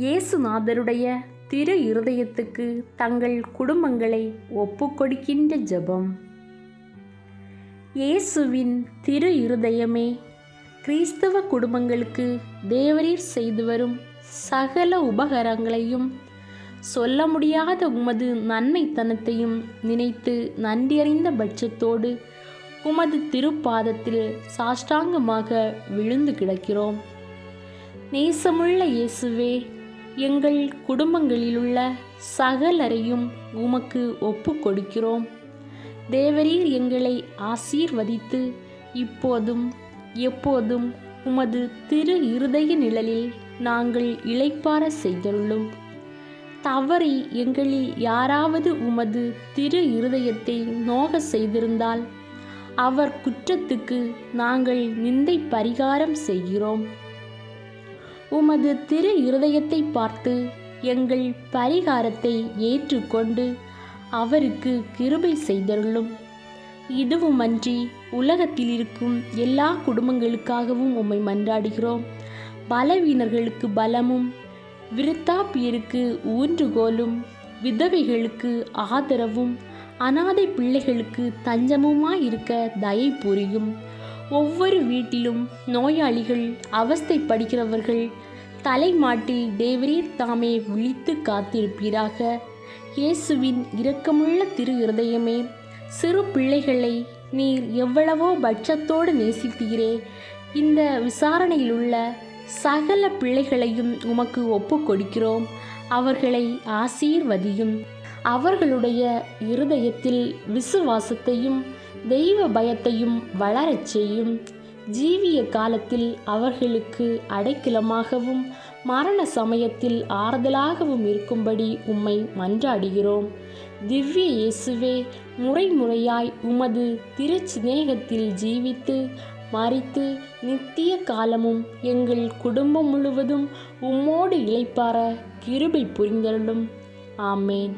இயேசுநாதருடைய திரு இருதயத்துக்கு தங்கள் குடும்பங்களை ஒப்புக்கொடுக்கின்ற ஜெபம். இயேசுவின் திரு இருதயமே கிறிஸ்தவ குடும்பங்களுக்கு தேவரீர் செய்து வரும் சகல உபகாரங்களையும் சொல்ல முடியாத உமது நன்மைத்தனத்தையும் நினைத்து நன்றியறிந்த பட்சத்தோடு உமது திருப்பாதத்தில் சாஷ்டாங்கமாக விழுந்து கிடக்கிறோம். நேசமுள்ள இயேசுவே எங்கள் குடும்பங்களிலுள்ள சகலரையும் உமக்கு ஒப்பு கொடுக்கிறோம் தேவரீர் எங்களை ஆசீர்வதித்து இப்போதும் எப்போதும் உமது திரு இருதய நிழலில் நாங்கள் இளைப்பார செய்தருளும். தவறி எங்களில் யாராவது உமது திரு இருதயத்தை நோக செய்திருந்தால் அவர் குற்றத்துக்கு நாங்கள் நிந்தை பரிகாரம் செய்கிறோம். உமது திரு இருதயத்தை பார்த்து எங்கள் பரிகாரத்தை ஏற்றுக்கொண்டு அவருக்கு கிருபை செய்தருளும். இதுவுமன்றி உலகத்தில் இருக்கும் எல்லா குடும்பங்களுக்காகவும் உம்மை மன்றாடுகிறோம். பலவீனர்களுக்கு பலமும் விருத்தாப்பியருக்கு ஊன்றுகோலும் விதவைகளுக்கு ஆதரவும் அனாதை பிள்ளைகளுக்கு தஞ்சமுமாயிருக்க தயை புரியும். ஒவ்வொரு வீட்டிலும் நோயாளிகள் அவஸ்தைப்படுகிறவர்கள் தலைமாட்டில் தேவரீர் தாமே விழித்து காத்திருப்பீராக. இயேசுவின் இரக்கமுள்ள திரு இருதயமே சிறு பிள்ளைகளை நீர் எவ்வளவோ பட்சத்தோடு நேசித்தீரே இந்த விசாரணையில் உள்ள சகல பிள்ளைகளையும் உமக்கு ஒப்பு கொடுக்கிறோம் அவர்களை ஆசீர்வதியும். அவர்களுடைய இருதயத்தில் விசுவாசத்தையும் தெய்வ பயத்தையும் வளரச் செய்யும். ஜீவிய காலத்தில் அவர்களுக்கு அடைக்கலமாகவும் மரண சமயத்தில் ஆறுதலாகவும் இருக்கும்படி உம்மை மன்றாடுகிறோம். திவ்ய இயேசுவே முறை முறையாய் உமது திருச்சிநேகத்தில் ஜீவித்து மறித்து நித்திய காலமும் எங்கள் குடும்பம் முழுவதும் உம்மோடு இழைப்பார கிருபை புரிந்தருளும். ஆமேன்.